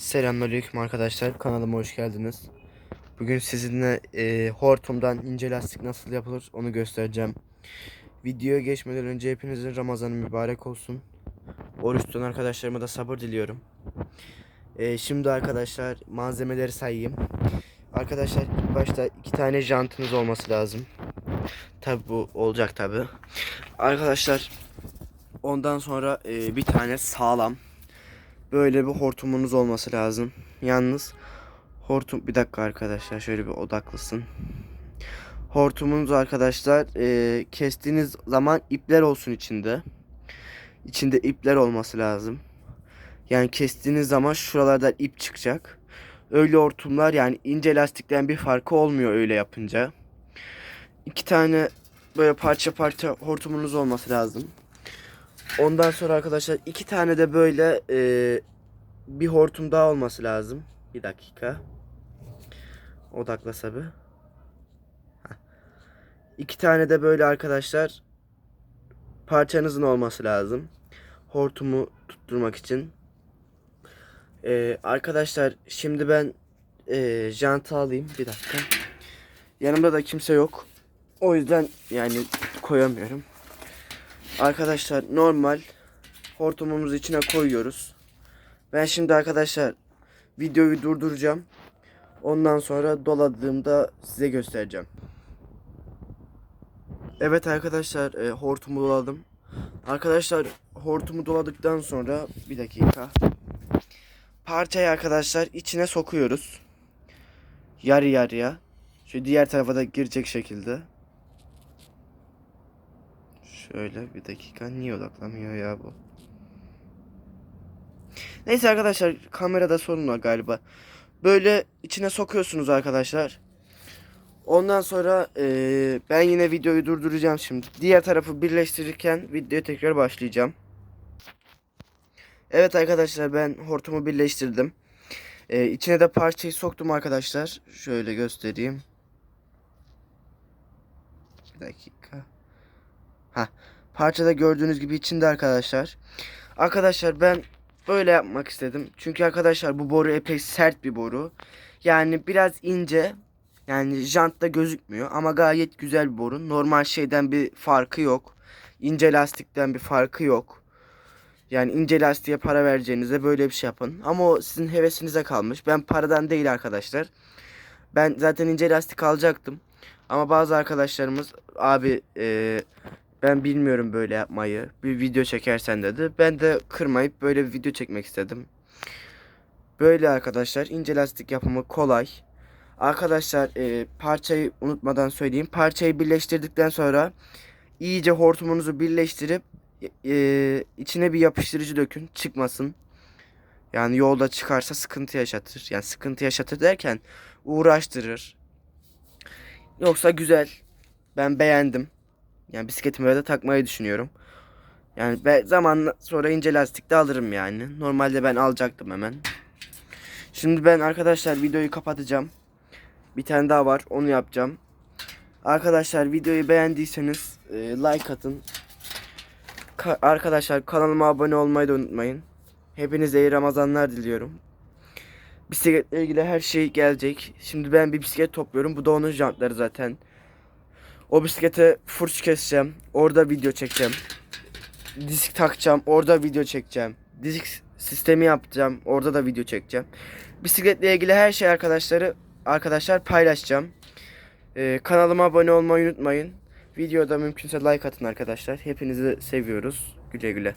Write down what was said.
Selamünaleyküm arkadaşlar. Kanalıma hoş geldiniz. Bugün sizinle e, hortumdan ince lastik nasıl yapılır onu göstereceğim. Videoya geçmeden önce hepinizin Ramazanı mübarek olsun. Oruç tutan arkadaşlarıma da sabır diliyorum. E, şimdi arkadaşlar malzemeleri sayayım. Arkadaşlar ilk başta iki tane jantınız olması lazım. Tabi bu olacak tabi. Arkadaşlar ondan sonra e, bir tane sağlam böyle bir hortumunuz olması lazım. Yalnız hortum bir dakika arkadaşlar şöyle bir odaklısın. Hortumunuz arkadaşlar e, kestiğiniz zaman ipler olsun içinde. İçinde ipler olması lazım. Yani kestiğiniz zaman şuralardan ip çıkacak. Öyle hortumlar yani ince lastikten bir farkı olmuyor öyle yapınca. İki tane böyle parça parça hortumunuz olması lazım. Ondan sonra arkadaşlar iki tane de böyle e, bir hortum daha olması lazım. Bir dakika. Odaklasa bir. Heh. İki tane de böyle arkadaşlar parçanızın olması lazım. Hortumu tutturmak için. E, arkadaşlar şimdi ben e, jantı alayım. Bir dakika. Yanımda da kimse yok. O yüzden yani koyamıyorum. Arkadaşlar normal hortumumuzu içine koyuyoruz. Ben şimdi arkadaşlar videoyu durduracağım. Ondan sonra doladığımda size göstereceğim. Evet arkadaşlar e, hortumu doladım. Arkadaşlar hortumu doladıktan sonra bir dakika. Parçayı arkadaşlar içine sokuyoruz. Yarı yarıya. Şu diğer tarafa da girecek şekilde. Şöyle bir dakika niye odaklamıyor ya bu? Neyse arkadaşlar kamerada sorun var galiba. Böyle içine sokuyorsunuz arkadaşlar. Ondan sonra eee, ben yine videoyu durduracağım şimdi. Diğer tarafı birleştirirken videoya tekrar başlayacağım. Evet arkadaşlar ben hortumu birleştirdim. Eee içine de parçayı soktum arkadaşlar. Şöyle göstereyim. Bir dakika. Ha, parçada gördüğünüz gibi içinde arkadaşlar. Arkadaşlar ben böyle yapmak istedim. Çünkü arkadaşlar bu boru epey sert bir boru. Yani biraz ince. Yani jantta gözükmüyor ama gayet güzel bir boru. Normal şeyden bir farkı yok. İnce lastikten bir farkı yok. Yani ince lastiğe para vereceğinize böyle bir şey yapın. Ama o sizin hevesinize kalmış. Ben paradan değil arkadaşlar. Ben zaten ince lastik alacaktım. Ama bazı arkadaşlarımız abi eee ben bilmiyorum böyle yapmayı. Bir video çekersen dedi. Ben de kırmayıp böyle bir video çekmek istedim. Böyle arkadaşlar ince lastik yapımı kolay. Arkadaşlar e, parçayı unutmadan söyleyeyim. Parçayı birleştirdikten sonra iyice hortumunuzu birleştirip e, içine bir yapıştırıcı dökün çıkmasın. Yani yolda çıkarsa sıkıntı yaşatır. Yani sıkıntı yaşatır derken uğraştırır. Yoksa güzel. Ben beğendim. Yani bisikletime de takmayı düşünüyorum. Yani ben zaman sonra ince lastik de alırım yani. Normalde ben alacaktım hemen. Şimdi ben arkadaşlar videoyu kapatacağım. Bir tane daha var onu yapacağım. Arkadaşlar videoyu beğendiyseniz e, like atın. Ka- arkadaşlar kanalıma abone olmayı da unutmayın. Hepinize iyi Ramazanlar diliyorum. Bisikletle ilgili her şey gelecek. Şimdi ben bir bisiklet topluyorum. Bu da onun jantları zaten. O bisiklete fırç keseceğim. Orada video çekeceğim. Disk takacağım. Orada video çekeceğim. Disk sistemi yapacağım. Orada da video çekeceğim. Bisikletle ilgili her şey arkadaşları arkadaşlar paylaşacağım. Ee, kanalıma abone olmayı unutmayın. Videoda mümkünse like atın arkadaşlar. Hepinizi seviyoruz. Güle güle.